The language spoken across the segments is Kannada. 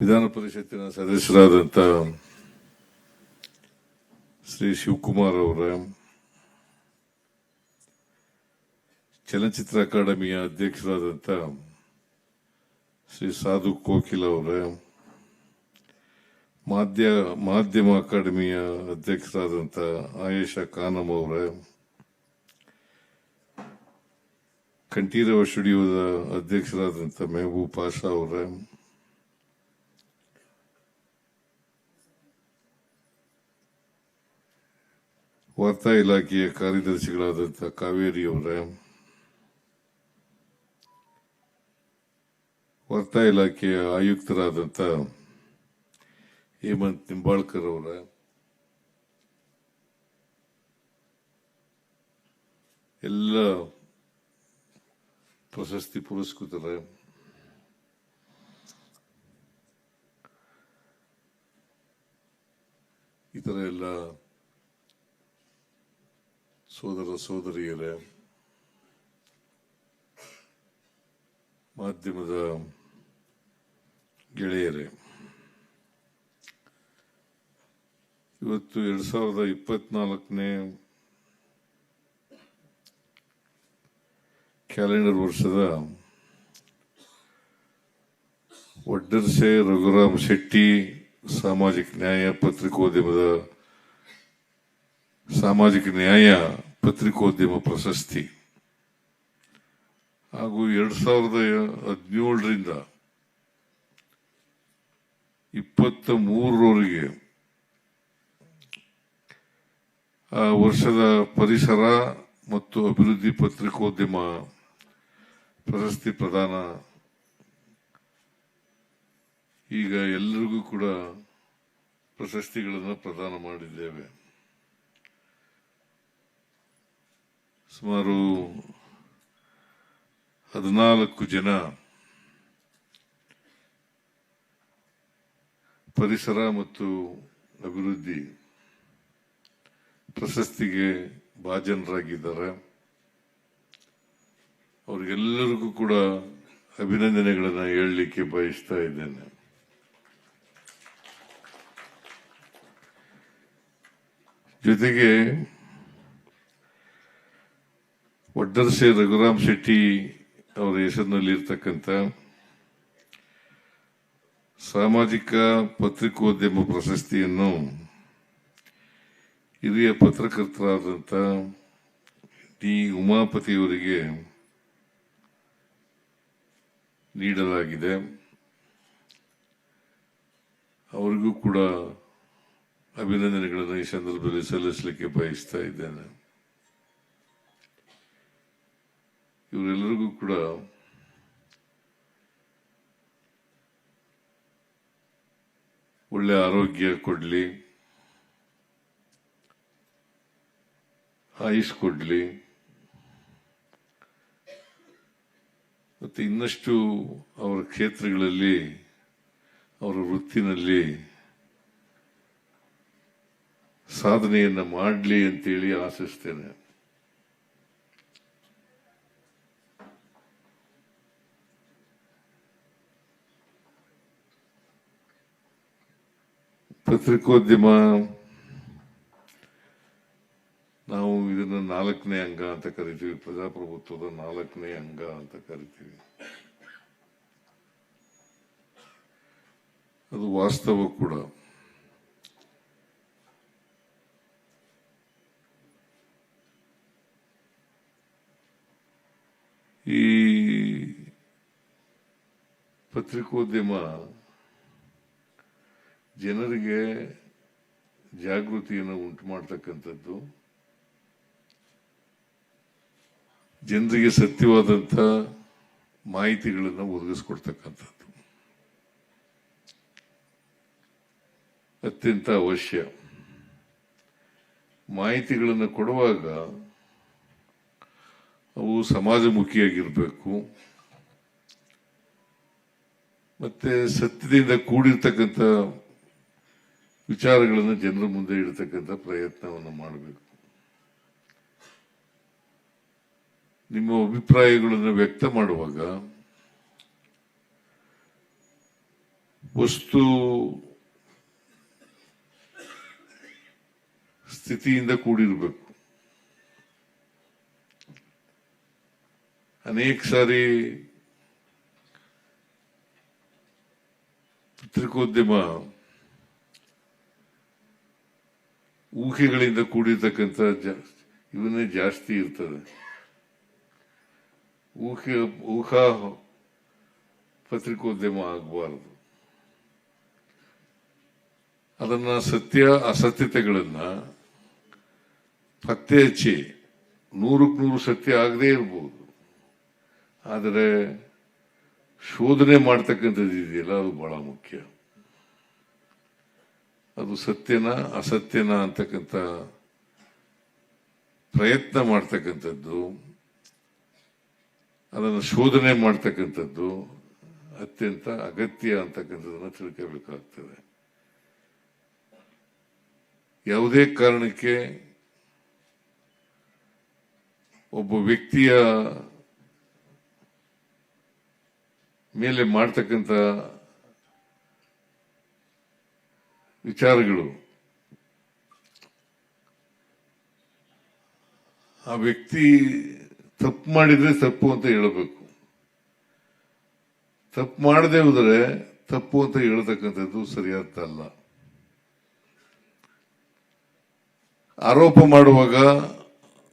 ವಿಧಾನ ಪರಿಷತ್ತಿನ ಸದಸ್ಯರಾದಂಥ ಶ್ರೀ ಶಿವಕುಮಾರ್ ಅವರ, ಚಲನಚಿತ್ರ ಅಕಾಡೆಮಿಯ ಅಧ್ಯಕ್ಷರಾದಂಥ ಶ್ರೀ ಸಾಧು ಕೋಕಿಲ್ ಅವರ ಮಾಧ್ಯ ಮಾಧ್ಯಮ ಅಕಾಡೆಮಿಯ ಅಧ್ಯಕ್ಷರಾದಂಥ ಆಯೇಷಾ ಖಾನಮ್ ಅವರ, ಕಂಠೀರವ ಸ್ಟುಡಿಯೋದ ಅಧ್ಯಕ್ಷರಾದಂಥ ಮೆಹಬೂಬ್ ಪಾಷಾ ಅವರ ವಾರ್ತಾ ಇಲಾಖೆಯ ಕಾರ್ಯದರ್ಶಿಗಳಾದಂಥ ಕಾವೇರಿ ಅವರೇ ವಾರ್ತಾ ಇಲಾಖೆಯ ಆಯುಕ್ತರಾದಂಥ ಹೇಮಂತ್ ನಿಂಬಾಳ್ಕರ್ ಅವರ, ಎಲ್ಲ ಪ್ರಶಸ್ತಿ ಪುರಸ್ಕೃತರ ಥರ ಎಲ್ಲ ಸೋದರ ಸೋದರಿಯರೇ, ಮಾಧ್ಯಮದ ಗೆಳೆಯರೇ, ಇವತ್ತು ಎರಡ್ ಸಾವಿರದ ಇಪ್ಪತ್ನಾಲ್ಕನೇ ಕ್ಯಾಲೆಂಡರ್ ವರ್ಷದ ಒಡ್ಡರ್ಸೆ ರಘುರಾಮ್ ಶೆಟ್ಟಿ ಸಾಮಾಜಿಕ ನ್ಯಾಯ ಪತ್ರಿಕೋದ್ಯಮದ ಸಾಮಾಜಿಕ ನ್ಯಾಯ ಪತ್ರಿಕೋದ್ಯಮ ಪ್ರಶಸ್ತಿ. ಹಾಗೂ ಎರಡ್ ಸಾವಿರದ ಹದಿನೇಳರಿಂದ ಇಪ್ಪತ್ತ ಮೂರರವರೆಗೆ ಆ ವರ್ಷದ ಪರಿಸರ ಮತ್ತು ಅಭಿವೃದ್ಧಿ ಪತ್ರಿಕೋದ್ಯಮ ಪ್ರಶಸ್ತಿ ಪ್ರದಾನ. ಈಗ ಎಲ್ಲರಿಗೂ ಕೂಡ ಪ್ರಶಸ್ತಿಗಳನ್ನು ಪ್ರದಾನ ಮಾಡಿದ್ದೇವೆ. ಸುಮಾರು ಹದಿನಾಲ್ಕು ಜನ ಪರಿಸರ ಮತ್ತು ಅಭಿವೃದ್ಧಿ ಪ್ರಶಸ್ತಿಗೆ ಭಾಜನರಾಗಿದ್ದಾರೆ. ಅವ್ರಿಗೆಲ್ಲರಿಗೂ ಕೂಡ ಅಭಿನಂದನೆಗಳನ್ನು ಹೇಳಲಿಕ್ಕೆ ಬಯಸ್ತಾ ಇದ್ದೇನೆ. ಜೊತೆಗೆ ಒಡ್ಡರ್ಸೆ ರಘುರಾಮ್ ಶೆಟ್ಟಿ ಅವರ ಹೆಸರಿನಲ್ಲಿ ಇರ್ತಕ್ಕಂಥ ಸಾಮಾಜಿಕ ಪತ್ರಿಕೋದ್ಯಮ ಪ್ರಶಸ್ತಿಯನ್ನು ಹಿರಿಯ ಪತ್ರಕರ್ತರಾದಂಥ ಡಿ ಉಮಾಪತಿಯವರಿಗೆ ನೀಡಲಾಗಿದೆ. ಅವರಿಗೂ ಕೂಡ ಅಭಿನಂದನೆಗಳನ್ನು ಈ ಸಂದರ್ಭದಲ್ಲಿ ಸಲ್ಲಿಸಲಿಕ್ಕೆ ಬಯಸ್ತಾ ಇದ್ದೇನೆ. ಇವರೆಲ್ಲರಿಗೂ ಕೂಡ ಒಳ್ಳೆ ಆರೋಗ್ಯ ಕೊಡ್ಲಿ, ಆಯುಷ್ ಕೊಡಲಿ. ಮತ್ತೆ ಇನ್ನಷ್ಟು ಅವರ ಕ್ಷೇತ್ರಗಳಲ್ಲಿ, ಅವರ ವೃತ್ತಿನಲ್ಲಿ ಸಾಧನೆಯನ್ನ ಮಾಡಲಿ ಅಂತೇಳಿ ಆಶಿಸ್ತೇನೆ. ಪತ್ರಿಕೋದ್ಯಮ ನಾವು ಇದನ್ನ ನಾಲ್ಕನೇ ಅಂಗ ಅಂತ ಕರಿತೀವಿ ಪ್ರಜಾಪ್ರಭುತ್ವದ ನಾಲ್ಕನೇ ಅಂಗ ಅಂತ ಕರಿತೀವಿ ಅದು ವಾಸ್ತವ ಕೂಡ ಈ ಪತ್ರಿಕೋದ್ಯಮ ಜನರಿಗೆ ಜಾಗೃತಿಯನ್ನು ಉಂಟು ಮಾಡ್ತಕ್ಕಂಥದ್ದು. ಜನರಿಗೆ ಸತ್ಯವಾದಂಥ ಮಾಹಿತಿಗಳನ್ನು ಒದಗಿಸ್ಕೊಡ್ತಕ್ಕಂಥದ್ದು. ಅತ್ಯಂತ ಅವಶ್ಯ. ಮಾಹಿತಿಗಳನ್ನು ಕೊಡುವಾಗ ಅವು ಸಮಾಜಮುಖಿಯಾಗಿರಬೇಕು. ಮತ್ತೆ ಸತ್ಯದಿಂದ ಕೂಡಿರ್ತಕ್ಕಂಥ ವಿಚಾರಗಳನ್ನು ಜನರ ಮುಂದೆ ಇಡತಕ್ಕಂಥ ಪ್ರಯತ್ನವನ್ನು ಮಾಡಬೇಕು. ನಿಮ್ಮ ಅಭಿಪ್ರಾಯಗಳನ್ನು ವ್ಯಕ್ತ ಮಾಡುವಾಗ ವಸ್ತು ಸ್ಥಿತಿಯಿಂದ ಕೂಡಿರಬೇಕು. ಅನೇಕ ಸಾರಿ ಪತ್ರಿಕೋದ್ಯಮ ಊಹೆಗಳಿಂದ ಕೂಡಿರ್ತಕ್ಕಂಥ ಇವನ್ನೇ ಜಾಸ್ತಿ ಇರ್ತದೆ. ಊಹೆ, ಊಹಾ ಪತ್ರಿಕೋದ್ಯಮ ಆಗಬಾರದು. ಅದನ್ನ ಸತ್ಯ, ಅಸತ್ಯತೆಗಳನ್ನ ಪತ್ತೆ ಹಚ್ಚಿ ನೂರಕ್ಕೆ ನೂರು ಸತ್ಯ ಆಗದೇ ಇರ್ಬೋದು. ಆದರೆ ಶೋಧನೆ ಮಾಡ್ತಕ್ಕಂಥದ್ದು ಇದೆಯಲ್ಲ ಅದು ಬಹಳ ಮುಖ್ಯ. ಅದು ಸತ್ಯನ ಅಸತ್ಯನ ಅಂತಕ್ಕಂಥ ಪ್ರಯತ್ನ ಮಾಡ್ತಕ್ಕಂಥದ್ದು, ಅದನ್ನು ಶೋಧನೆ ಮಾಡ್ತಕ್ಕಂಥದ್ದು ಅತ್ಯಂತ ಅಗತ್ಯ ಅಂತಕ್ಕಂಥದ್ದನ್ನ ತಿಳ್ಕೋಬೇಕಾಗ್ತದೆ ಯಾವುದೇ ಕಾರಣಕ್ಕೆ ಒಬ್ಬ ವ್ಯಕ್ತಿಯ ಮೇಲೆ ಮಾಡ್ತಕ್ಕಂಥ ವಿಚಾರಗಳು. ಆ ವ್ಯಕ್ತಿ ತಪ್ಪು ಮಾಡಿದ್ರೆ ತಪ್ಪು ಅಂತ ಹೇಳಬೇಕು. ತಪ್ಪು ಮಾಡದೆ ಹೋದರೆ ತಪ್ಪು ಅಂತ ಹೇಳ್ತಕ್ಕಂಥದ್ದು ಸರಿಯಾದಲ್ಲ ಆರೋಪ ಮಾಡುವಾಗ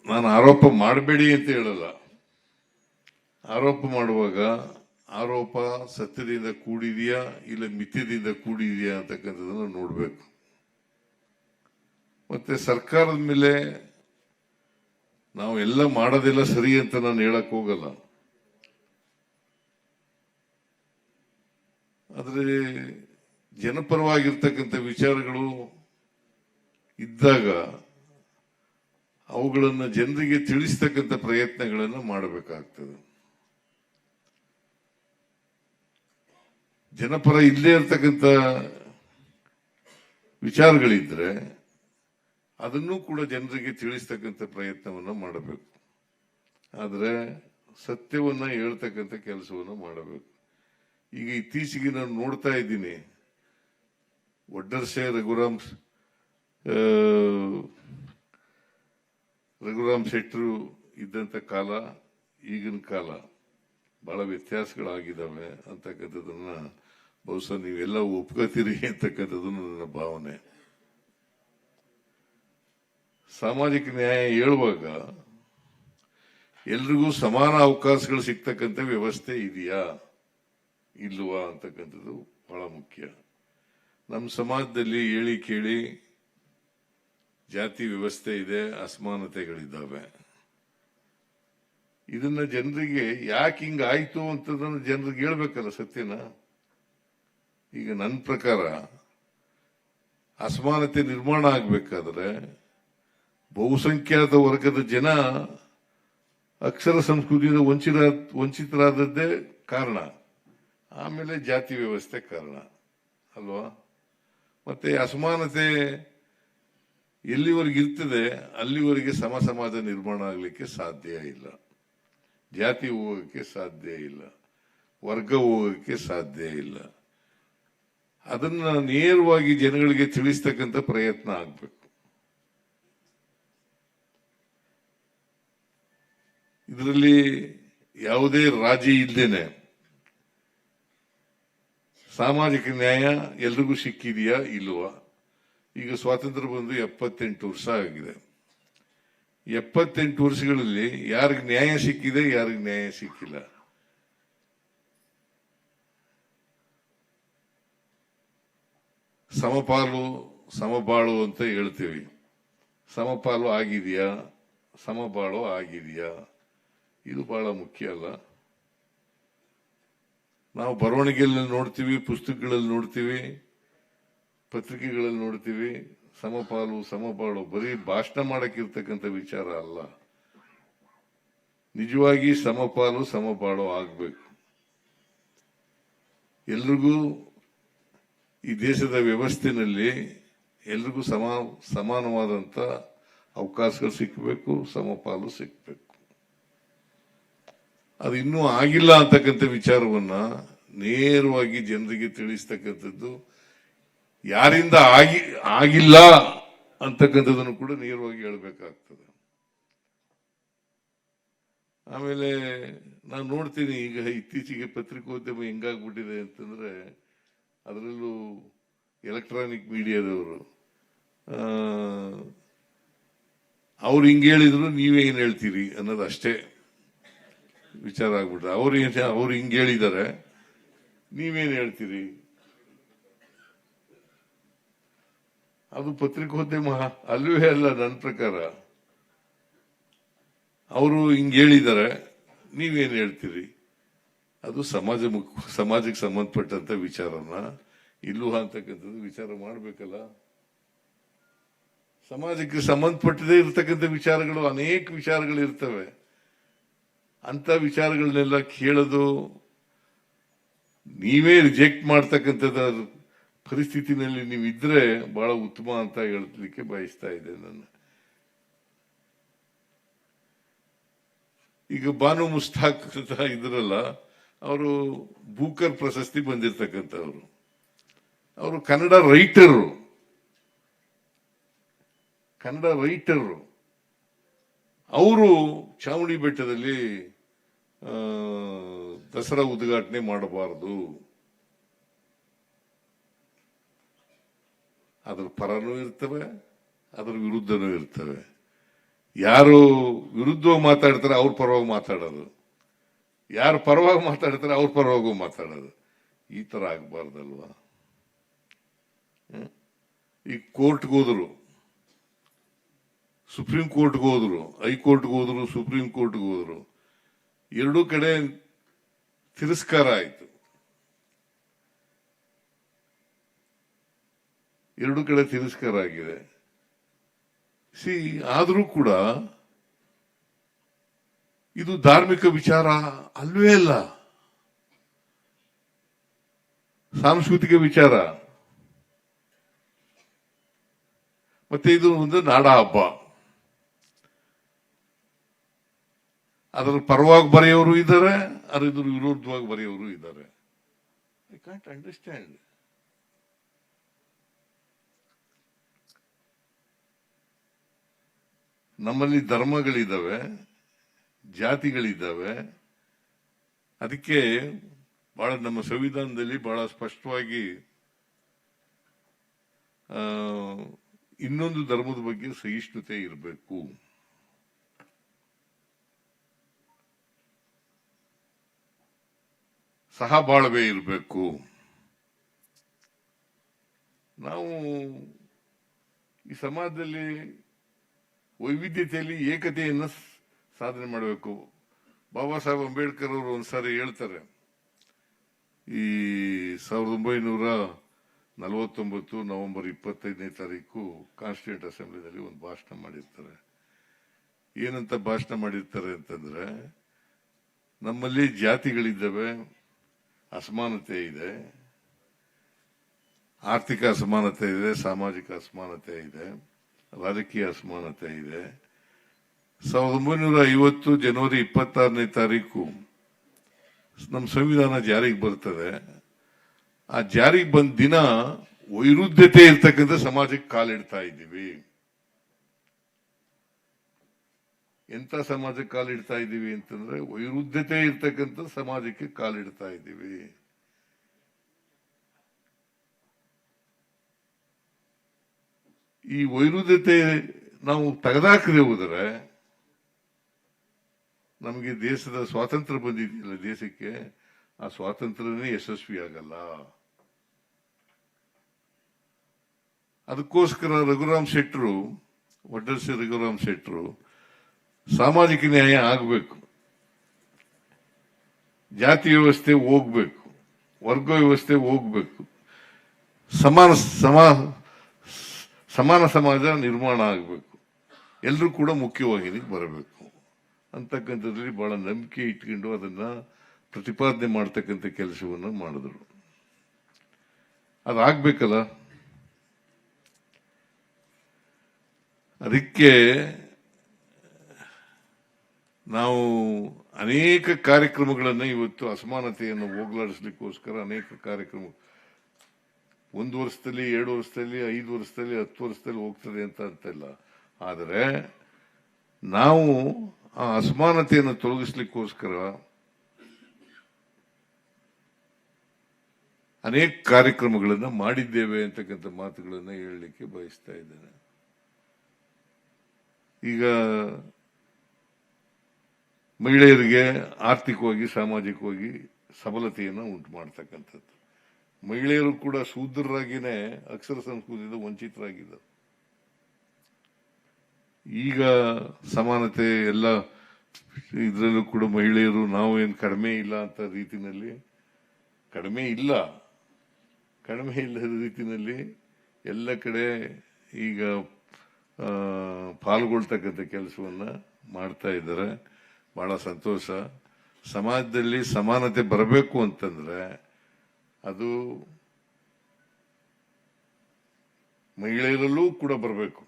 ನಾನು ಆರೋಪ ಮಾಡಬೇಡಿ ಅಂತ ಹೇಳಲ್ಲ. ಆರೋಪ ಮಾಡುವಾಗ ಆರೋಪ ಸತ್ಯದಿಂದ ಕೂಡಿದೆಯಾ ಇಲ್ಲ ಮಿಥ್ಯದಿಂದ ಕೂಡಿದೆಯಾ ಅಂತಕ್ಕಂಥದ್ದನ್ನು ನೋಡಬೇಕು. ಮತ್ತೆ ಸರ್ಕಾರದ ಮೇಲೆ ನಾವು ಎಲ್ಲ ಮಾಡೋದೆಲ್ಲ ಸರಿ ಅಂತ ನಾನು ಹೇಳಕ್ ಹೋಗಲ್ಲ. ಆದರೆ ಜನಪರವಾಗಿರ್ತಕ್ಕಂಥ ವಿಚಾರಗಳು ಇದ್ದಾಗ ಅವುಗಳನ್ನು ಜನರಿಗೆ ತಿಳಿಸ್ತಕ್ಕಂಥ ಪ್ರಯತ್ನಗಳನ್ನು ಮಾಡಬೇಕಾಗ್ತದೆ. ಜನಪರ ಇಲ್ಲೇ ಇರ್ತಕ್ಕಂಥ ವಿಚಾರಗಳಿದ್ರೆ ಅದನ್ನೂ ಕೂಡ ಜನರಿಗೆ ತಿಳಿಸ್ತಕ್ಕಂಥ ಪ್ರಯತ್ನವನ್ನು ಮಾಡಬೇಕು. ಆದರೆ ಸತ್ಯವನ್ನ ಹೇಳ್ತಕ್ಕಂಥ ಕೆಲಸವನ್ನು ಮಾಡಬೇಕು. ಈಗ ಇತ್ತೀಚೆಗೆ ನಾನು ನೋಡ್ತಾ ಇದ್ದೀನಿ. ಒಡ್ಡರ್ಸೆ ರಘುರಾಮ್ ರಘುರಾಮ್ ಶೆಟ್ಟರು ಇದ್ದಂಥ ಕಾಲ, ಈಗಿನ ಕಾಲ ಬಹಳ ವ್ಯತ್ಯಾಸಗಳಾಗಿದ್ದಾವೆ ಅಂತಕ್ಕಂಥದ್ದನ್ನ ಬಹುಶಃ ನೀವೆಲ್ಲ ಒಪ್ಕೋತೀರಿ ಅಂತಕ್ಕಂಥದ್ದು ನನ್ನ ಭಾವನೆ. ಸಾಮಾಜಿಕ ನ್ಯಾಯ ಹೇಳುವಾಗ ಎಲ್ರಿಗೂ ಸಮಾನ ಅವಕಾಶಗಳು ಸಿಗ್ತಕ್ಕಂಥ ವ್ಯವಸ್ಥೆ ಇದೆಯಾ? ಇಲ್ವಾ ಅಂತಕ್ಕಂಥದ್ದು ಬಹಳ ಮುಖ್ಯ. ನಮ್ಮ ಸಮಾಜದಲ್ಲಿ ಹೇಳಿ ಕೇಳಿ ಜಾತಿ ವ್ಯವಸ್ಥೆ ಇದೆ, ಅಸಮಾನತೆಗಳಿದ್ದಾವೆ. ಇದನ್ನ ಜನರಿಗೆ ಯಾಕೆ ಹಿಂಗಾಯ್ತು ಅಂತದನ್ನ ಜನರಿಗೆ ಹೇಳ್ಬೇಕಲ್ಲ ಸತ್ಯನ? ಈಗ ನನ್ನ ಪ್ರಕಾರ ಅಸಮಾನತೆ ನಿರ್ಮಾಣ ಆಗಬೇಕಾದ್ರೆ ಬಹುಸಂಖ್ಯಾತ ವರ್ಗದ ಜನ ಅಕ್ಷರ ಸಂಸ್ಕೃತಿಯಿಂದ ವಂಚಿತ ವಂಚಿತರಾದದ್ದೇ ಕಾರಣ. ಆಮೇಲೆ ಜಾತಿ ವ್ಯವಸ್ಥೆ ಕಾರಣ. ಅಲ್ವಾ? ಮತ್ತೆ ಅಸಮಾನತೆ ಎಲ್ಲಿವರೆಗೆ ಇರ್ತದೆ, ಅಲ್ಲಿವರೆಗೆ ಸಮ ಸಮಾಜ ನಿರ್ಮಾಣ ಆಗಲಿಕ್ಕೆ ಸಾಧ್ಯ ಇಲ್ಲ. ಜಾತಿ ಹೋಗೋಕ್ಕೆ ಸಾಧ್ಯ ಇಲ್ಲ. ವರ್ಗ ಹೋಗೋಕ್ಕೆ ಸಾಧ್ಯ ಇಲ್ಲ. ಅದನ್ನ ನೇರವಾಗಿ ಜನಗಳಿಗೆ ತಿಳಿಸ್ತಕ್ಕಂಥ ಪ್ರಯತ್ನ ಆಗ್ಬೇಕು. ಇದರಲ್ಲಿ ಯಾವುದೇ ರಾಜಿ ಇಲ್ಲದೇನೆ ಸಾಮಾಜಿಕ ನ್ಯಾಯ ಎಲ್ರಿಗೂ ಸಿಕ್ಕಿದೆಯಾ ಇಲ್ವಾ? ಈಗ ಸ್ವಾತಂತ್ರ್ಯ ಬಂದು ಎಪ್ಪತ್ತೆಂಟು ವರ್ಷ ಆಗಿದೆ. ಎಪ್ಪತ್ತೆಂಟು ವರ್ಷಗಳಲ್ಲಿ ಯಾರಿಗೆ ನ್ಯಾಯ ಸಿಕ್ಕಿದೆ, ಯಾರಿಗೆ ನ್ಯಾಯ ಸಿಕ್ಕಿಲ್ಲ? ಸಮಪಾಲು, ಸಮಬಾಳು ಅಂತ ಹೇಳ್ತೀವಿ. ಸಮಪಾಲು ಆಗಿದೆಯಾ? ಸಮಬಾಳು ಆಗಿದೆಯಾ? ಇದು ಬಹಳ ಮುಖ್ಯ ಅಲ್ಲ. ನಾವು ಬರವಣಿಗೆಯಲ್ಲಿ ನೋಡ್ತೀವಿ, ಪುಸ್ತಕಗಳಲ್ಲಿ ನೋಡ್ತೀವಿ, ಪತ್ರಿಕೆಗಳಲ್ಲಿ ನೋಡ್ತೀವಿ. ಸಮಪಾಲು ಸಮಪಾಲು ಬರೀ ಭಾಷಣ ಮಾಡಕ್ಕಿರ್ತಕ್ಕಂಥ ವಿಚಾರ ಅಲ್ಲ. ನಿಜವಾಗಿ ಸಮಪಾಲು ಸಮಪಾಲು ಆಗಬೇಕು. ಎಲ್ರಿಗೂ ಈ ದೇಶದ ವ್ಯವಸ್ಥೆಯಲ್ಲಿ ಎಲ್ರಿಗೂ ಸಮ ಸಮಾನವಾದಂಥ ಅವಕಾಶಗಳು ಸಿಕ್ಕಬೇಕು ಸಮಪಾಲು ಸಿಕ್ಕಬೇಕು ಅದು ಇನ್ನೂ ಆಗಿಲ್ಲ ಅಂತಕ್ಕಂಥ ವಿಚಾರವನ್ನ ನೇರವಾಗಿ ಜನರಿಗೆ ತಿಳಿಸ್ತಕ್ಕಂಥದ್ದು, ಯಾರಿಂದ ಆಗಿ, ಆಗಿಲ್ಲ ಅಂತಕ್ಕಂಥದ್ದನ್ನು ಕೂಡ ನೇರವಾಗಿ ಹೇಳಬೇಕಾಗ್ತದೆ. ಆಮೇಲೆ ನಾನು ನೋಡ್ತೀನಿ, ಈಗ ಇತ್ತೀಚೆಗೆ ಪತ್ರಿಕೋದ್ಯಮ ಹೆಂಗಾಗ್ಬಿಟ್ಟಿದೆ ಅಂತಂದ್ರೆ ಅದರಲ್ಲೂ ಎಲೆಕ್ಟ್ರಾನಿಕ್ ಮೀಡಿಯಾದವರು ಅವ್ರು ಹಿಂಗೆ ಹೇಳಿದ್ರು ನೀವೇನು ಹೇಳ್ತೀರಿ ಅನ್ನೋದು ಅಷ್ಟೇ ವಿಚಾರ ಆಗ್ಬಿಟ್ರೆ. ಅವ್ರು ಏನು, ಅವ್ರು ಹಿಂಗೆ ಹೇಳಿದ್ದಾರೆ, ನೀವೇನು ಹೇಳ್ತೀರಿ? ಅದು ಪತ್ರಿಕೋದ್ಯಮ ಅಲ್ಲವೇ ಅಲ್ಲ ನನ್ನ ಪ್ರಕಾರ. ಅವರು ಹಿಂಗೆ ಹೇಳಿದ್ದಾರೆ, ನೀವೇನು ಹೇಳ್ತೀರಿ? ಅದು ಸಮಾಜ ಸಮಾಜಕ್ಕೆ ಸಂಬಂಧಪಟ್ಟಂತ ವಿಚಾರನ. ಇಲ್ಲೂ ಅಂತಕ್ಕಂಥದ್ದು ವಿಚಾರ ಮಾಡಬೇಕಲ್ಲ. ಸಮಾಜಕ್ಕೆ ಸಂಬಂಧಪಟ್ಟದೇ ಇರತಕ್ಕಂಥ ವಿಚಾರಗಳು ಅನೇಕ ವಿಚಾರಗಳು ಇರ್ತವೆ. ಅಂತ ವಿಚಾರಗಳನ್ನೆಲ್ಲ ಕೇಳೋದು, ನೀವೇ ರಿಜೆಕ್ಟ್ ಮಾಡ್ತಕ್ಕಂಥದ್ದು ಪರಿಸ್ಥಿತಿನಲ್ಲಿ ನೀವು ಇದ್ರೆ ಬಹಳ ಉತ್ತಮ ಅಂತ ಹೇಳಲಿಕ್ಕೆ ಬಯಸ್ತಾ ಇದೆ ನಾನು ಈಗ ಬಾನು ಮುಸ್ತಾಕ್ ಅಂತ ಇದ್ರಲ್ಲ ಅವರು ಬೂಕರ್ ಪ್ರಶಸ್ತಿ ಬಂದಿರತಕ್ಕಂಥವ್ರು. ಅವರು ಕನ್ನಡ ರೈಟರು ಕನ್ನಡ ರೈಟರು ಅವರು ಚಾವಣಿ ಬೆಟ್ಟದಲ್ಲಿ ದಸರಾ ಉದ್ಘಾಟನೆ ಮಾಡಬಾರದು. ಅದ್ರ ಪರನೂ ಇರ್ತವೆ, ಅದ್ರ ವಿರುದ್ಧನೂ ಇರ್ತವೆ. ಯಾರು ವಿರುದ್ಧವಾಗಿ ಮಾತಾಡ್ತಾರೆ, ಅವ್ರ ಪರವಾಗಿ ಮಾತಾಡೋದು. ಯಾರು ಪರವಾಗಿ ಮಾತಾಡ್ತಾರೆ ಅವ್ರ ಪರವಾಗೂ ಮಾತಾಡೋದು. ಈ ತರ ಆಗಬಾರ್ದಲ್ವ? ಈಗ ಕೋರ್ಟ್ಗೆ ಹೋದರು, ಸುಪ್ರೀಂ ಕೋರ್ಟ್ಗೆ ಹೋದ್ರು, ಹೈಕೋರ್ಟ್ಗೆ ಹೋದ್ರು, ಸುಪ್ರೀಂ ಕೋರ್ಟ್ಗೆ ಹೋದರು, ಎರಡೂ ಕಡೆ ತಿರಸ್ಕಾರ ಆಯ್ತು. ಎರಡೂ ಕಡೆ ತಿರಸ್ಕಾರ ಆಗಿದೆ. ಸಿ, ಆದರೂ ಕೂಡ ಇದು ಧಾರ್ಮಿಕ ವಿಚಾರ ಅಲ್ವೇ ಅಲ್ಲ. ಸಾಂಸ್ಕೃತಿಕ ವಿಚಾರ. ಮತ್ತೆ ಇದು ಒಂದು ನಾಡ ಹಬ್ಬ. ಅದರ ಪರವಾಗಿ ಬರೆಯೋರು ಇದ್ದಾರೆ ಅದ್ರ ವಿರೋಧವಾಗಿ ಬರೆಯೋರು ಇದ್ದಾರೆ. ಐ ಕಾಂಟ್ ಅಂಡರ್ಸ್ಟ್ಯಾಂಡ್ ನಮ್ಮಲ್ಲಿ ಧರ್ಮಗಳಿದ್ದಾವೆ ಜಾತಿಗಳಿದ್ದಾವೆ. ಅದಕ್ಕೆ ಬಹಳ ನಮ್ಮ ಸಂವಿಧಾನದಲ್ಲಿ ಬಹಳ ಸ್ಪಷ್ಟವಾಗಿ ಇನ್ನೊಂದು ಧರ್ಮದ ಬಗ್ಗೆ ಸಹಿಷ್ಣುತೆ ಇರಬೇಕು. ಸಹಬಾಳ್ವೆ ಇರಬೇಕು. ನಾವು ಈ ಸಮಾಜದಲ್ಲಿ ವೈವಿಧ್ಯತೆಯಲ್ಲಿ ಏಕತೆಯನ್ನು ಸಾಧನೆ ಮಾಡಬೇಕು. ಬಾಬಾ ಸಾಹೇಬ್ ಅಂಬೇಡ್ಕರ್ ಅವರು ಒಂದ್ಸಾರಿ ಹೇಳ್ತಾರೆ, ಈ ಸಾವಿರದ ಒಂಬೈನೂರ ನಲವತ್ತೊಂಬತ್ತು ನವೆಂಬರ್ ಇಪ್ಪತ್ತೈದನೇ ತಾರೀಕು ಕಾನ್ಸ್ಟಿಟ್ಯೂಂಟ್ ಅಸೆಂಬ್ಲಿನಲ್ಲಿ ಒಂದು ಭಾಷಣ ಮಾಡಿರ್ತಾರೆ. ಏನಂತ ಭಾಷಣ ಮಾಡಿರ್ತಾರೆ ಅಂತಂದ್ರೆ, ನಮ್ಮಲ್ಲಿ ಜಾತಿಗಳಿದ್ದಾವೆ, ಅಸಮಾನತೆ ಇದೆ, ಆರ್ಥಿಕ ಅಸಮಾನತೆ ಇದೆ, ಸಾಮಾಜಿಕ ಅಸಮಾನತೆ ಇದೆ, ರಾಜಕೀಯ ಅಸಮಾನತೆ ಇದೆ ಸಾವಿರದ ಒಂಬೈನೂರ ಐವತ್ತು ಜನವರಿ ಇಪ್ಪತ್ತಾರನೇ ತಾರೀಕು ನಮ್ಮ ಸಂವಿಧಾನ ಜಾರಿಗೆ ಬರ್ತದೆ. ಆ ಜಾರಿಗೆ ಬಂದ ದಿನ ವೈರುಧ್ಯತೆ ಇರ್ತಕ್ಕಂಥ ಸಮಾಜಕ್ಕೆ ಕಾಲಿಡ್ತಾ ಇದ್ದೀವಿ. ಎಂತ ಸಮಾಜಕ್ಕೆ ಕಾಲಿಡ್ತಾ ಇದ್ದೀವಿ ಅಂತಂದ್ರೆ ವೈರುಧ್ಯತೆ ಇರ್ತಕ್ಕಂಥ ಸಮಾಜಕ್ಕೆ ಕಾಲಿಡ್ತಾ ಇದ್ದೀವಿ. ಈ ವೈರುಧ್ಯತೆ ನಾವು ತೆಗೆದಾಕದೆ ಹೋದರೆ ನಮಗೆ ದೇಶದ ಸ್ವಾತಂತ್ರ್ಯ ಬಂದಿದೆಯಲ್ಲ ದೇಶಕ್ಕೆ, ಆ ಸ್ವಾತಂತ್ರ್ಯನೇ ಯಶಸ್ವಿ ಆಗಲ್ಲ. ಅದಕ್ಕೋಸ್ಕರ ರಘುರಾಮ್ ಶೆಟ್ರು ವಡ್ಡರ್ಸಿ ರಘುರಾಮ್ ಶೆಟ್ರು ಸಾಮಾಜಿಕ ನ್ಯಾಯ ಆಗಬೇಕು. ಜಾತಿ ವ್ಯವಸ್ಥೆ ಹೋಗ್ಬೇಕು. ವರ್ಗ ವ್ಯವಸ್ಥೆ ಹೋಗ್ಬೇಕು. ಸಮಾನ, ಸಮಾ, ಸಮಾನ ಸಮಾಜ ನಿರ್ಮಾಣ ಆಗಬೇಕು. ಎಲ್ಲರೂ ಕೂಡ ಮುಖ್ಯವಾಹಿನಿಗೆ ಬರಬೇಕು. ಅಂತಕ್ಕಂಥದ್ರಲ್ಲಿ ಬಹಳ ನಂಬಿಕೆ ಇಟ್ಕೊಂಡು ಅದನ್ನ ಪ್ರತಿಪಾದನೆ ಮಾಡ್ತಕ್ಕಂಥ ಕೆಲಸವನ್ನು ಮಾಡಿದ್ರು. ಅದಾಗಬೇಕಲ್ಲ? ಅದಕ್ಕೆ ನಾವು ಅನೇಕ ಕಾರ್ಯಕ್ರಮಗಳನ್ನು ಇವತ್ತು ಅಸಮಾನತೆಯನ್ನು ಹೋಗಲಾಡಿಸ್ಲಿಕ್ಕೋಸ್ಕರ ಅನೇಕ ಕಾರ್ಯಕ್ರಮ ಒಂದು ವರ್ಷದಲ್ಲಿ, ಎರಡು ವರ್ಷದಲ್ಲಿ, ಐದು ವರ್ಷದಲ್ಲಿ, ಹತ್ತು ವರ್ಷದಲ್ಲಿ ಹೋಗ್ತದೆ ಅಂತ ಅಂತಿಲ್ಲ. ಆದರೆ ನಾವು ಆ ಅಸಮಾನತೆಯನ್ನು ತೊಲಗಿಸ್ಲಿಕ್ಕೋಸ್ಕರ ಅನೇಕ ಕಾರ್ಯಕ್ರಮಗಳನ್ನು ಮಾಡಿದ್ದೇವೆ ಅಂತಕ್ಕಂಥ ಮಾತುಗಳನ್ನು ಹೇಳಲಿಕ್ಕೆ ಬಯಸ್ತಾ ಇದ್ದೇನೆ. ಈಗ ಮಹಿಳೆಯರಿಗೆ ಆರ್ಥಿಕವಾಗಿ, ಸಾಮಾಜಿಕವಾಗಿ ಸಬಲತೆಯನ್ನು ಉಂಟು ಮಾಡ್ತಕ್ಕಂಥದ್ದು. ಮಹಿಳೆಯರು ಕೂಡ ಶೂದ್ರರಾಗಿನೇ ಅಕ್ಷರ ಸಂಸ್ಕೃತಿಯಿಂದ ವಂಚಿತರಾಗಿದ್ದಾರೆ. ಈಗ ಸಮಾನತೆ ಎಲ್ಲ ಇದರಲ್ಲೂ ಕೂಡ ಮಹಿಳೆಯರು ನಾವು ಏನು ಕಡಿಮೆ ಇಲ್ಲ ಅಂತ ರೀತಿನಲ್ಲಿ, ಕಡಿಮೆ ಇಲ್ಲ, ಕಡಿಮೆ ಇಲ್ಲದ ರೀತಿನಲ್ಲಿ ಎಲ್ಲ ಕಡೆ ಈಗ ಪಾಲ್ಗೊಳ್ತಕ್ಕಂಥ ಕೆಲಸವನ್ನು ಮಾಡ್ತಾ ಇದ್ದಾರೆ. ಭಾಳ ಸಂತೋಷ. ಸಮಾಜದಲ್ಲಿ ಸಮಾನತೆ ಬರಬೇಕು ಅಂತಂದರೆ ಅದು ಮಹಿಳೆಯರಲ್ಲೂ ಕೂಡ ಬರಬೇಕು.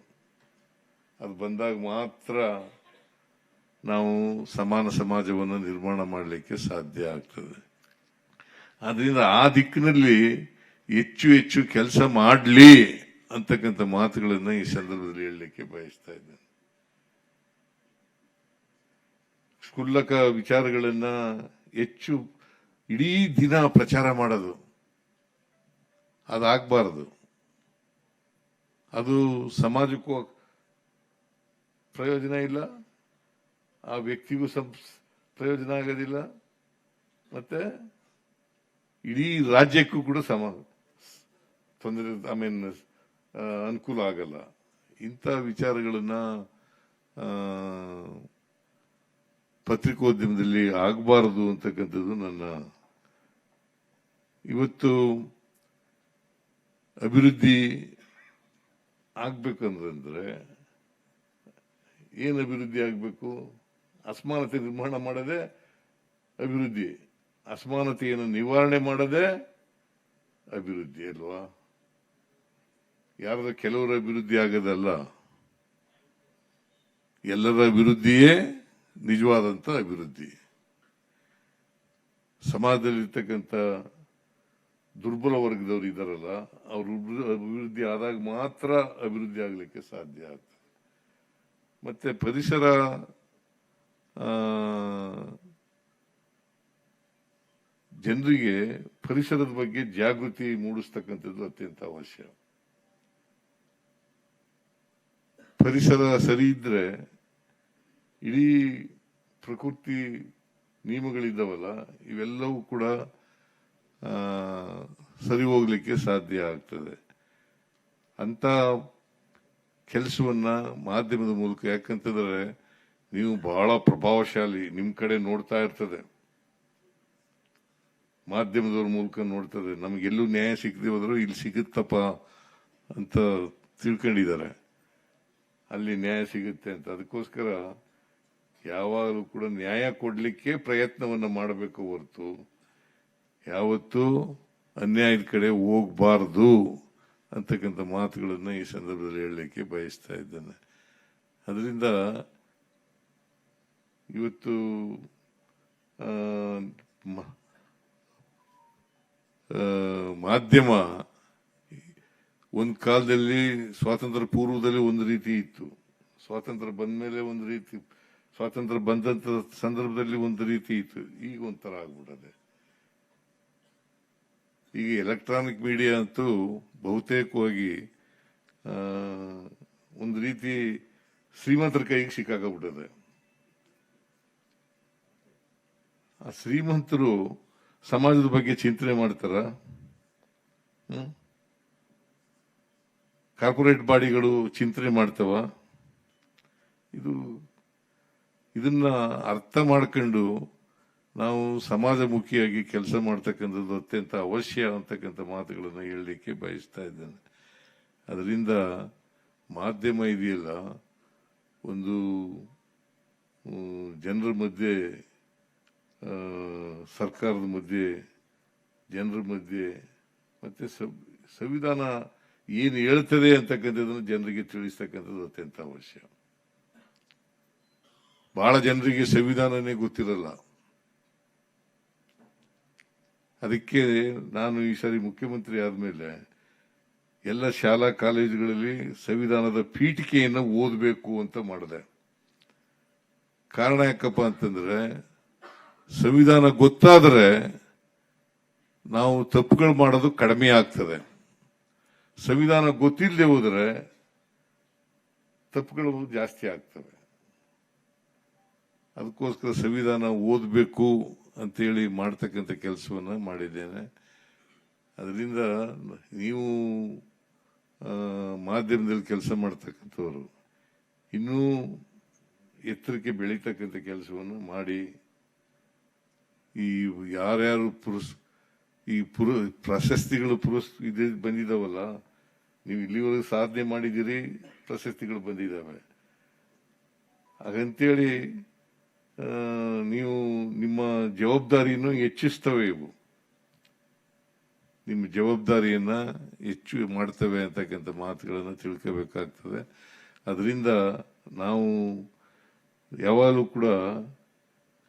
ಅದು ಬಂದಾಗ ಮಾತ್ರ ನಾವು ಸಮಾನ ಸಮಾಜವನ್ನು ನಿರ್ಮಾಣ ಮಾಡಲಿಕ್ಕೆ ಸಾಧ್ಯ ಆಗ್ತದೆ. ಅದರಿಂದ ಆ ದಿಕ್ಕಿನಲ್ಲಿ ಹೆಚ್ಚು ಹೆಚ್ಚು ಕೆಲಸ ಮಾಡಲಿ ಅಂತಕ್ಕಂಥ ಮಾತುಗಳನ್ನು ಈ ಸಂದರ್ಭದಲ್ಲಿ ಹೇಳಲಿಕ್ಕೆ ಬಯಸ್ತಾ ಇದ್ದೇನೆ. ಸ್ಕುಲ್ಲಕ ವಿಚಾರಗಳನ್ನ ಹೆಚ್ಚು ಇಡೀ ದಿನ ಪ್ರಚಾರ ಮಾಡೋದು, ಅದಾಗಬಾರದು. ಅದು ಸಮಾಜಕ್ಕೂ ಪ್ರಯೋಜನ ಇಲ್ಲ. ಆ ವ್ಯಕ್ತಿಗೂ ಸಂ- ಪ್ರಯೋಜನ ಆಗೋದಿಲ್ಲ. ಮತ್ತೆ ಇಡೀ ರಾಜ್ಯಕ್ಕೂ ಕೂಡ ಸಮ, ತೊಂದರೆ ಐ ಮೀನ್ ಅನುಕೂಲ ಆಗಲ್ಲ. ಇಂಥ ವಿಚಾರಗಳನ್ನ ಪತ್ರಿಕೋದ್ಯಮದಲ್ಲಿ ಆಗಬಾರದು ಅಂತಕ್ಕಂಥದ್ದು ನನ್ನ ಇವತ್ತು ಅಭಿವೃದ್ಧಿ ಆಗ್ಬೇಕಂದ್ರೆ ಏನು ಅಭಿವೃದ್ಧಿ ಆಗಬೇಕು? ಅಸಮಾನತೆ ನಿರ್ಮಾಣ ಮಾಡದೆ ಅಭಿವೃದ್ಧಿ. ಅಸಮಾನತೆಯನ್ನು ನಿವಾರಣೆ ಮಾಡದೆ ಅಭಿವೃದ್ಧಿ ಅಲ್ವಾ? ಯಾರದ ಕೆಲವರ ಅಭಿವೃದ್ಧಿ ಆಗದಲ್ಲ? ಎಲ್ಲರ ಅಭಿವೃದ್ಧಿಯೇ ನಿಜವಾದಂತ ಅಭಿವೃದ್ಧಿ. ಸಮಾಜದಲ್ಲಿರ್ತಕ್ಕಂಥ ದುರ್ಬಲ ವರ್ಗದವರು ಇದ್ದಾರಲ್ಲ, ಅವ್ರ ಅಭಿವೃದ್ಧಿ ಆದಾಗ ಮಾತ್ರ ಅಭಿವೃದ್ಧಿ ಆಗಲಿಕ್ಕೆ ಸಾಧ್ಯ ಆಗ್ತದೆ. ಮತ್ತೆ ಪರಿಸರ ಜನರಿಗೆ ಪರಿಸರದ ಬಗ್ಗೆ ಜಾಗೃತಿ ಮೂಡಿಸ್ತಕ್ಕಂಥದ್ದು ಅತ್ಯಂತ ಅವಶ್ಯ. ಪರಿಸರ ಸರಿ ಇದ್ರೆ ಇಡೀ ಪ್ರಕೃತಿ ನಿಯಮಗಳಿದ್ದಾವಲ್ಲ, ಇವೆಲ್ಲವೂ ಕೂಡ ಸರಿ ಹೋಗ್ಲಿಕ್ಕೆ ಸಾಧ್ಯ ಆಗ್ತದೆ. ಅಂತ ಕೆಲಸವನ್ನ ಮಾಧ್ಯಮದ ಮೂಲಕ, ಯಾಕಂತಂದ್ರೆ ನೀವು ಬಹಳ ಪ್ರಭಾವಶಾಲಿ ನಿಮ್ಮ ಕಡೆ ನೋಡ್ತಾ ಇರ್ತದೆ. ಮಾಧ್ಯಮದವ್ರ ಮೂಲಕ ನೋಡ್ತದೆ, ನಮಗೆಲ್ಲೂ ನ್ಯಾಯ ಸಿಗದೆ ಹೋದ್ರು ಇಲ್ಲಿ ಸಿಗುತ್ತಪ್ಪ ಅಂತ ತಿಳ್ಕೊಂಡಿದ್ದಾರೆ. ಅಲ್ಲಿ ನ್ಯಾಯ ಸಿಗುತ್ತೆ ಅಂತ. ಅದಕ್ಕೋಸ್ಕರ ಯಾವಾಗಲೂ ಕೂಡ ನ್ಯಾಯ ಕೊಡಲಿಕ್ಕೆ ಪ್ರಯತ್ನವನ್ನ ಮಾಡಬೇಕು ಹೊರತು, ಯಾವತ್ತೂ ಅನ್ಯಾಯದ ಕಡೆ ಹೋಗಬಾರದು. ಅಂತಕ್ಕಂಥ ಮಾತುಗಳನ್ನು ಈ ಸಂದರ್ಭದಲ್ಲಿ ಹೇಳಲಿಕ್ಕೆ ಬಯಸ್ತಾ ಇದ್ದೇನೆ. ಅದರಿಂದ ಇವತ್ತು ಮಾಧ್ಯಮ ಒಂದು ಕಾಲದಲ್ಲಿ ಸ್ವಾತಂತ್ರ್ಯ ಪೂರ್ವದಲ್ಲಿ ಒಂದು ರೀತಿ ಇತ್ತು. ಸ್ವಾತಂತ್ರ್ಯ ಬಂದ ಮೇಲೆ ಒಂದು ರೀತಿ, ಸ್ವಾತಂತ್ರ್ಯ ಬಂದಂತ ಸಂದರ್ಭದಲ್ಲಿ ಒಂದು ರೀತಿ ಇತ್ತು. ಈಗ ಒಂಥರ ಆಗ್ಬಿಟ್ಟದೆ. ಈಗ ಎಲೆಕ್ಟ್ರಾನಿಕ್ ಮೀಡಿಯಾ ಅಂತೂ ಬಹುತೇಕವಾಗಿ ಒಂದು ರೀತಿ ಶ್ರೀಮಂತರ ಕೈಗೆ ಸಿಕ್ಕಾಕಬಿಟ್ಟಿದೆ ಆ ಶ್ರೀಮಂತರು ಸಮಾಜದ ಬಗ್ಗೆ ಚಿಂತನೆ ಮಾಡ್ತಾರ? ಕಾರ್ಪೊರೇಟ್ ಬಾಡಿಗಳು ಚಿಂತನೆ ಮಾಡ್ತವ. ಇದು, ಇದನ್ನ ಅರ್ಥ ಮಾಡ್ಕೊಂಡು ನಾವು ಸಮಾಜಮುಖಿಯಾಗಿ ಕೆಲಸ ಮಾಡ್ತಕ್ಕಂಥದ್ದು ಅತ್ಯಂತ ಅವಶ್ಯ ಅಂತಕ್ಕಂಥ ಮಾತುಗಳನ್ನು ಹೇಳಲಿಕ್ಕೆ ಬಯಸ್ತಾ ಇದ್ದೇನೆ. ಅದರಿಂದ ಮಾಧ್ಯಮ ಇದೆಯಲ್ಲ, ಒಂದು ಜನರ ಮಧ್ಯೆ ಸರ್ಕಾರದ ಮಧ್ಯೆ, ಜನರ ಮಧ್ಯೆ, ಮತ್ತೆ ಸಂವಿಧಾನ ಏನು ಹೇಳ್ತದೆ ಅಂತಕ್ಕಂಥದ್ದನ್ನು ಜನರಿಗೆ ತಿಳಿಸ್ತಕ್ಕಂಥದ್ದು ಅತ್ಯಂತ ಅವಶ್ಯ. ಬಹಳ ಜನರಿಗೆ ಸಂವಿಧಾನನೇ ಗೊತ್ತಿರಲ್ಲ. ಅದಕ್ಕೆ ನಾನು ಈ ಸಾರಿ ಮುಖ್ಯಮಂತ್ರಿ ಆದ್ಮೇಲೆ ಎಲ್ಲ ಶಾಲಾ ಕಾಲೇಜುಗಳಲ್ಲಿ ಸಂವಿಧಾನದ ಪೀಠಿಕೆಯನ್ನು ಓದಬೇಕು ಅಂತ ಮಾಡಿದೆ. ಕಾರಣ ಯಾಕಪ್ಪ ಅಂತಂದ್ರೆ ಸಂವಿಧಾನ ಗೊತ್ತಾದರೆ ನಾವು ತಪ್ಪುಗಳು ಮಾಡೋದು ಕಡಿಮೆ ಆಗ್ತದೆ. ಸಂವಿಧಾನ ಗೊತ್ತಿಲ್ಲದೆ ಹೋದರೆ ತಪ್ಪುಗಳು ಜಾಸ್ತಿ ಆಗ್ತವೆ. ಅದಕ್ಕೋಸ್ಕರ ಸಂವಿಧಾನ ಓದಬೇಕು ಅಂತೇಳಿ ಮಾಡ್ತಕ್ಕಂಥ ಕೆಲಸವನ್ನು ಮಾಡಿದ್ದೇನೆ. ಅದರಿಂದ ನೀವು ಮಾಧ್ಯಮದಲ್ಲಿ ಕೆಲಸ ಮಾಡ್ತಕ್ಕಂಥವ್ರು, ಇನ್ನೂ ಎತ್ತರಕ್ಕೆ ಬೆಳೀತಕ್ಕಂಥ ಕೆಲಸವನ್ನು ಮಾಡಿ, ಈ ಯಾರ್ಯಾರು ಪುರಸ್, ಈ ಪುರ, ಪ್ರಶಸ್ತಿಗಳು ಪುರಸ್, ಇದು ಬಂದಿದ್ದಾವಲ್ಲ ನೀವು ಇಲ್ಲಿವರೆಗೂ ಸಾಧನೆ ಮಾಡಿದ್ದೀರಿ, ಪ್ರಶಸ್ತಿಗಳು ಬಂದಿದ್ದಾವೆ ಹಾಗಂತೇಳಿ ನೀವು ನಿಮ್ಮ ಜವಾಬ್ದಾರಿಯನ್ನು ಹೆಚ್ಚಿಸ್ತವೆ ಇವು. ನಿಮ್ಮ ಜವಾಬ್ದಾರಿಯನ್ನ ಹೆಚ್ಚು ಮಾಡ್ತವೆ ಅಂತಕ್ಕಂಥ ಮಾತುಗಳನ್ನು ತಿಳ್ಕೋಬೇಕಾಗ್ತದೆ. ಅದರಿಂದ ನಾವು ಯಾವಾಗಲೂ ಕೂಡ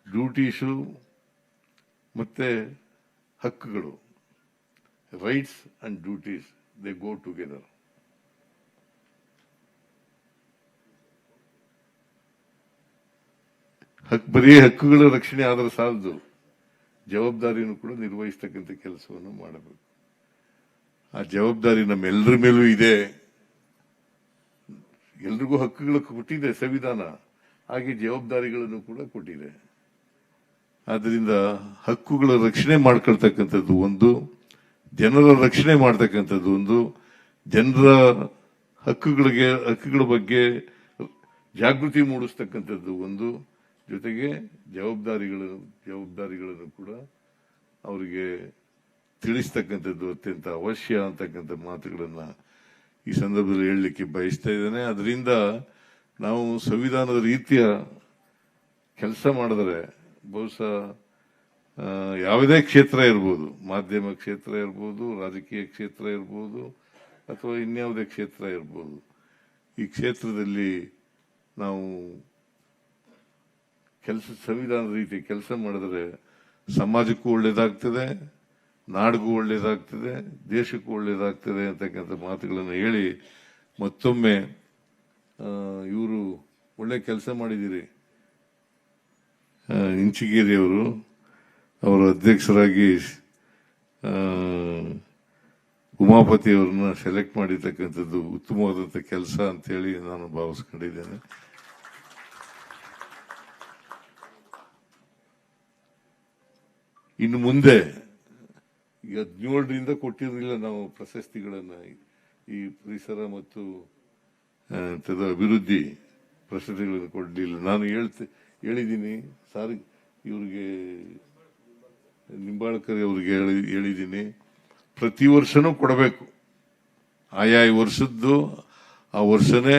ಡ್ಯೂಟೀಸು ಮತ್ತು ಹಕ್ಕುಗಳು rights and duties they go together ಹಕ್ ಬರೀ ಹಕ್ಕುಗಳ ರಕ್ಷಣೆ ಆದ್ರೆ ಸಾಲದು. ಜವಾಬ್ದಾರಿಯನ್ನು ಕೂಡ ನಿರ್ವಹಿಸ್ತಕ್ಕಂಥ ಕೆಲಸವನ್ನು ಮಾಡಬೇಕು. ಆ ಜವಾಬ್ದಾರಿ ನಮ್ಮೆಲ್ಲರ ಮೇಲೂ ಇದೆ. ಎಲ್ರಿಗೂ ಹಕ್ಕುಗಳು ಕೊಟ್ಟಿದೆ ಸಂವಿಧಾನ. ಹಾಗೆ ಜವಾಬ್ದಾರಿಗಳನ್ನು ಕೂಡ ಕೊಟ್ಟಿದೆ. ಆದ್ದರಿಂದ ಹಕ್ಕುಗಳ ರಕ್ಷಣೆ ಮಾಡ್ಕೊಳ್ತಕ್ಕಂಥದ್ದು ಒಂದು, ಜನರ ರಕ್ಷಣೆ ಮಾಡ್ತಕ್ಕಂಥದ್ದು ಒಂದು, ಜನರ ಹಕ್ಕುಗಳಿಗೆ, ಹಕ್ಕುಗಳ ಬಗ್ಗೆ ಜಾಗೃತಿ ಮೂಡಿಸ್ತಕ್ಕಂಥದ್ದು ಒಂದು ಜೊತೆಗೆ ಜವಾಬ್ದಾರಿಗಳು, ಜವಾಬ್ದಾರಿಗಳನ್ನು ಕೂಡ ಅವರಿಗೆ ತಿಳಿಸ್ತಕ್ಕಂಥದ್ದು ಅತ್ಯಂತ ಅವಶ್ಯ ಅಂತಕ್ಕಂಥ ಮಾತುಗಳನ್ನು ಈ ಸಂದರ್ಭದಲ್ಲಿ ಹೇಳಲಿಕ್ಕೆ ಬಯಸ್ತಾ ಇದ್ದೇನೆ. ಅದರಿಂದ ನಾವು ಸಂವಿಧಾನದ ರೀತಿಯ ಕೆಲಸ ಮಾಡಿದ್ರೆ ಬಹುಶಃ ಯಾವುದೇ ಕ್ಷೇತ್ರ ಇರ್ಬೋದು. ಮಾಧ್ಯಮ ಕ್ಷೇತ್ರ ಇರ್ಬೋದು, ರಾಜಕೀಯ ಕ್ಷೇತ್ರ ಇರ್ಬೋದು, ಅಥವಾ ಇನ್ಯಾವುದೇ ಕ್ಷೇತ್ರ ಇರ್ಬೋದು. ಈ ಕ್ಷೇತ್ರದಲ್ಲಿ ನಾವು ಕೆಲಸ ಸಂವಿಧಾನದ ರೀತಿ ಕೆಲಸ ಮಾಡಿದ್ರೆ ಸಮಾಜಕ್ಕೂ ಒಳ್ಳೇದಾಗ್ತದೆ ನಾಡಿಗೂ ಒಳ್ಳೇದಾಗ್ತದೆ ದೇಶಕ್ಕೂ ಒಳ್ಳೇದಾಗ್ತದೆ ಅಂತಕ್ಕಂಥ ಮಾತುಗಳನ್ನು ಹೇಳಿ ಮತ್ತೊಮ್ಮೆ ಇವರು ಒಳ್ಳೆ ಕೆಲಸ ಮಾಡಿದ್ದೀರಿ. ಇಂಚಿಗೇರಿಯವರು ಇಂಚಿಗೇರಿ ಅವರು ಅವರ ಅಧ್ಯಕ್ಷರಾಗಿ ಆ, ಉಮಾಪತಿ ಅವರನ್ನ ಸೆಲೆಕ್ಟ್ ಮಾಡಿರ್ತಕ್ಕಂಥದ್ದು ಉತ್ತಮವಾದಂಥ ಕೆಲಸ ಅಂತೇಳಿ ನಾನು ಭಾವಿಸ್ಕೊಂಡಿದ್ದೇನೆ. ಇನ್ನು ಮುಂದೆ ಹದಿನೇಳರಿಂದ ಕೊಟ್ಟಿರಲಿಲ್ಲ ನಾವು ಪ್ರಶಸ್ತಿಗಳನ್ನ. ಈ ಪರಿಸರ ಮತ್ತು ಅಭಿವೃದ್ಧಿ ಪ್ರಶಸ್ತಿಗಳನ್ನು ಕೊಡಲಿಲ್ಲ. ನಾನು ಹೇಳ್ತೆ, ಹೇಳಿದ್ದೀನಿ, ಸಾರಿ ಇವ್ರಿಗೆ, ನಿಂಬಾಳ್ಕರ್ ಅವ್ರಿಗೆ ಹೇಳಿ, ಹೇಳಿದ್ದೀನಿ, ಪ್ರತಿ ವರ್ಷನೂ ಕೊಡಬೇಕು. ಆಯಾ ವರ್ಷದ್ದು, ಆ ವರ್ಷನೇ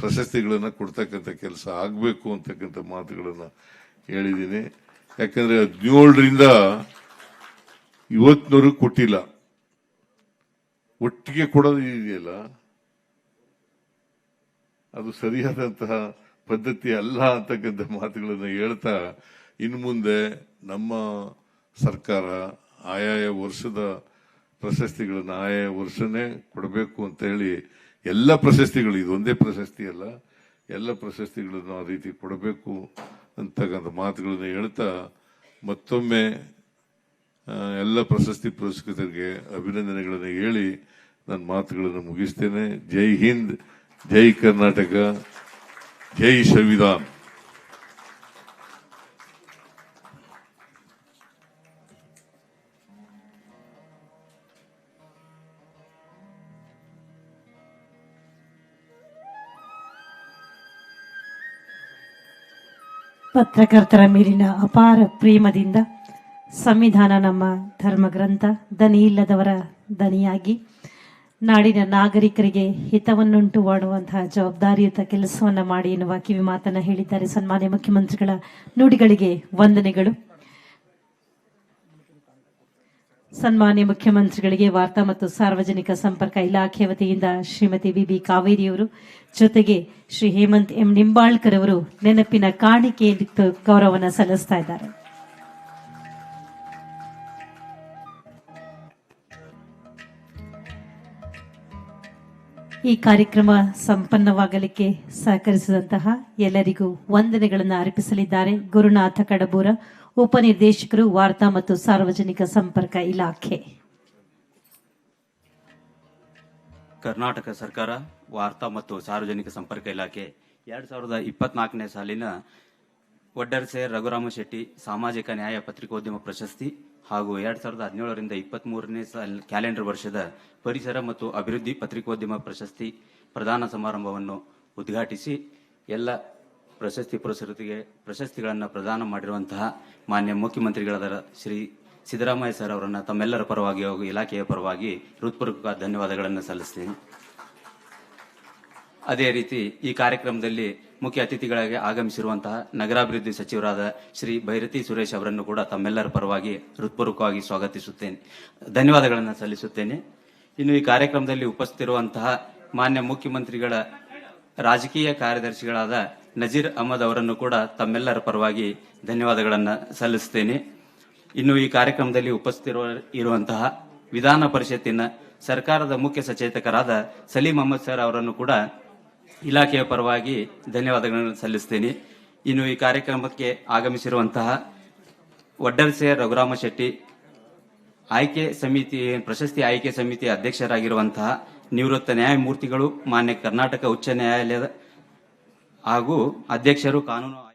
ಪ್ರಶಸ್ತಿಗಳನ್ನು ಕೊಡ್ತಕ್ಕಂಥ ಕೆಲಸ ಆಗಬೇಕು ಅಂತಕ್ಕಂಥ ಮಾತುಗಳನ್ನು ಹೇಳಿದ್ದೀನಿ. ಯಾಕಂದ್ರೆ ಹದಿನೇಳರಿಂದ ಇವತ್ತಿನವರು ಕೊಟ್ಟಿಲ್ಲ. ಒಟ್ಟಿಗೆ ಕೊಡೋದು ಇದೆಯಲ್ಲ? ಅದು ಸರಿಯಾದಂತಹ ಪದ್ಧತಿ ಅಲ್ಲ ಅಂತಕ್ಕಂಥ ಮಾತುಗಳನ್ನು ಹೇಳ್ತಾ ಇನ್ನು ಮುಂದೆ ನಮ್ಮ ಸರ್ಕಾರ ಆಯಾಯ ವರ್ಷದ ಪ್ರಶಸ್ತಿಗಳನ್ನು ಆಯಾಯ ವರ್ಷನೇ ಕೊಡಬೇಕು ಅಂತ ಹೇಳಿ ಎಲ್ಲ ಪ್ರಶಸ್ತಿಗಳು, ಇದೊಂದೇ ಪ್ರಶಸ್ತಿ ಅಲ್ಲ, ಎಲ್ಲ ಪ್ರಶಸ್ತಿಗಳನ್ನು ಆ ರೀತಿ ಕೊಡಬೇಕು ಅಂತಕ್ಕಂಥ ಮಾತುಗಳನ್ನು ಹೇಳ್ತಾ ಮತ್ತೊಮ್ಮೆ ಎಲ್ಲ ಪ್ರಶಸ್ತಿ ಪುರಸ್ಕೃತರಿಗೆ ಅಭಿನಂದನೆಗಳನ್ನು ಹೇಳಿ ನನ್ನ ಮಾತುಗಳನ್ನು ಮುಗಿಸ್ತೇನೆ. ಜೈ ಹಿಂದ್, ಜೈ ಕರ್ನಾಟಕ, ಜೈ ಸಂವಿಧಾನ್. ಪತ್ರಕರ್ತರ ಮೇಲಿನ ಅಪಾರ ಪ್ರೇಮದಿಂದ ಸಂವಿಧಾನ ನಮ್ಮ ಧರ್ಮಗ್ರಂಥ ದನಿ ಇಲ್ಲದವರ ದನಿಯಾಗಿ ನಾಡಿನ ನಾಗರಿಕರಿಗೆ ಹಿತವನ್ನುಂಟು ಮಾಡುವಂತಹ ಜವಾಬ್ದಾರಿಯುತ ಕೆಲಸವನ್ನು ಮಾಡಿ ಎನ್ನುವ ಕಿವಿ ಮಾತನ್ನು ಹೇಳಿದ್ದಾರೆ ಸನ್ಮಾನ್ಯ ಮುಖ್ಯಮಂತ್ರಿಗಳ ನುಡಿಗಳಿಗೆ ವಂದನೆಗಳು. ಸನ್ಮಾನ್ಯ ಮುಖ್ಯಮಂತ್ರಿಗಳಿಗೆ ವಾರ್ತಾ ಮತ್ತು ಸಾರ್ವಜನಿಕ ಸಂಪರ್ಕ ಇಲಾಖೆ ವತಿಯಿಂದ ಶ್ರೀಮತಿ ಬಿಬಿ ಕಾವೇರಿಯವರು ಜೊತೆಗೆ ಶ್ರೀ ಹೇಮಂತ್ ಎಂ ನಿಂಬಾಳ್ಕರ್ ಅವರು ನೆನಪಿನ ಕಾಣಿಕೆ ಗೌರವನ ಸಲ್ಲಿಸ್ತಾ ಇದ್ದಾರೆ. ಈ ಕಾರ್ಯಕ್ರಮ ಸಂಪನ್ನವಾಗಲಿಕ್ಕೆ ಸಹಕರಿಸಿದಂತಹ ಎಲ್ಲರಿಗೂ ವಂದನೆಗಳನ್ನು ಅರ್ಪಿಸಲಿದ್ದಾರೆ ಗುರುನಾಥ ಕಡಬೂರ ಉಪನಿರ್ದೇಶಕರು, ವಾರ್ತಾ ಮತ್ತು ಸಾರ್ವಜನಿಕ ಸಂಪರ್ಕ ಇಲಾಖೆ. ಕರ್ನಾಟಕ ಸರ್ಕಾರ, ವಾರ್ತಾ ಮತ್ತು ಸಾರ್ವಜನಿಕ ಸಂಪರ್ಕ ಇಲಾಖೆ ಎರಡ್ ಸಾವಿರದ ಇಪ್ಪತ್ನಾಲ್ಕನೇ ಸಾಲಿನ ಒಡ್ಡರ್ಸೆ ರಘುರಾಮ ಶೆಟ್ಟಿ ಸಾಮಾಜಿಕ ನ್ಯಾಯ ಪತ್ರಿಕೋದ್ಯಮ ಪ್ರಶಸ್ತಿ ಹಾಗೂ ಎರಡ್ ಸಾವಿರದ ಹದಿನೇಳರಿಂದ ಇಪ್ಪತ್ತ್ ಮೂರನೇ ಸಾಲ್ ಕ್ಯಾಲೆಂಡರ್ ವರ್ಷದ ಪರಿಸರ ಮತ್ತು ಅಭಿವೃದ್ಧಿ ಪತ್ರಿಕೋದ್ಯಮ ಪ್ರಶಸ್ತಿ ಪ್ರದಾನ ಸಮಾರಂಭವನ್ನು ಉದ್ಘಾಟಿಸಿ ಎಲ್ಲ ಪ್ರಶಸ್ತಿ ಪುರಸ್ಕೃತಿಗೆ ಪ್ರಶಸ್ತಿಗಳನ್ನು ಪ್ರದಾನ ಮಾಡಿರುವಂತಹ ಮಾನ್ಯ ಮುಖ್ಯಮಂತ್ರಿಗಳಾದ ಶ್ರೀ ಸಿದ್ದರಾಮಯ್ಯ ಸರ್ ಅವರನ್ನು ತಮ್ಮೆಲ್ಲರ ಪರವಾಗಿ ಹಾಗೂ ಇಲಾಖೆಯ ಪರವಾಗಿ ಹೃತ್ಪೂರ್ವಕ ಧನ್ಯವಾದಗಳನ್ನು ಸಲ್ಲಿಸ್ತೀನಿ. ಅದೇ ರೀತಿ ಈ ಕಾರ್ಯಕ್ರಮದಲ್ಲಿ ಮುಖ್ಯ ಅತಿಥಿಗಳಾಗಿ ಆಗಮಿಸಿರುವಂತಹ ನಗರಾಭಿವೃದ್ಧಿ ಸಚಿವರಾದ ಶ್ರೀ ಭೈರತಿ ಸುರೇಶ್ ಅವರನ್ನು ಕೂಡ ತಮ್ಮೆಲ್ಲರ ಪರವಾಗಿ ಹೃತ್ಪೂರ್ವಕವಾಗಿ ಸ್ವಾಗತಿಸುತ್ತೇನೆ. ಧನ್ಯವಾದಗಳನ್ನು ಸಲ್ಲಿಸುತ್ತೇನೆ. ಇನ್ನು ಈ ಕಾರ್ಯಕ್ರಮದಲ್ಲಿ ಉಪಸ್ಥಿತಿರುವಂತಹ ಮಾನ್ಯ ಮುಖ್ಯಮಂತ್ರಿಗಳ ರಾಜಕೀಯ ಕಾರ್ಯದರ್ಶಿಗಳಾದ ನಜೀರ್ ಅಹಮದ್ ಅವರನ್ನು ಕೂಡ ತಮ್ಮೆಲ್ಲರ ಪರವಾಗಿ ಧನ್ಯವಾದಗಳನ್ನು ಸಲ್ಲಿಸುತ್ತೇನೆ. ಇನ್ನು ಈ ಕಾರ್ಯಕ್ರಮದಲ್ಲಿ ಉಪಸ್ಥಿತಿರುವ ಇರುವಂತಹ ವಿಧಾನ ಪರಿಷತ್ತಿನ ಸರ್ಕಾರದ ಮುಖ್ಯ ಸಚೇತಕರಾದ ಸಲೀಂ ಅಹಮದ್ ಸರ್ ಅವರನ್ನು ಕೂಡ ಇಲಾಖೆಯ ಪರವಾಗಿ ಧನ್ಯವಾದಗಳನ್ನು ಸಲ್ಲಿಸ್ತೇನೆ ಇನ್ನು ಈ ಕಾರ್ಯಕ್ರಮಕ್ಕೆ ಆಗಮಿಸಿರುವಂತಹ ವಡ್ಡರ್ಸೆ ರಘುರಾಮ ಶೆಟ್ಟಿ, ಆಯ್ಕೆ ಸಮಿತಿ, ಪ್ರಶಸ್ತಿ ಆಯ್ಕೆ ಸಮಿತಿ ಅಧ್ಯಕ್ಷರಾಗಿರುವಂತಹ ನಿವೃತ್ತ ನ್ಯಾಯಮೂರ್ತಿಗಳು, ಮಾನ್ಯ ಕರ್ನಾಟಕ ಉಚ್ಚ ನ್ಯಾಯಾಲಯದ ಹಾಗೂ ಅಧ್ಯಕ್ಷರು ಕಾನೂನು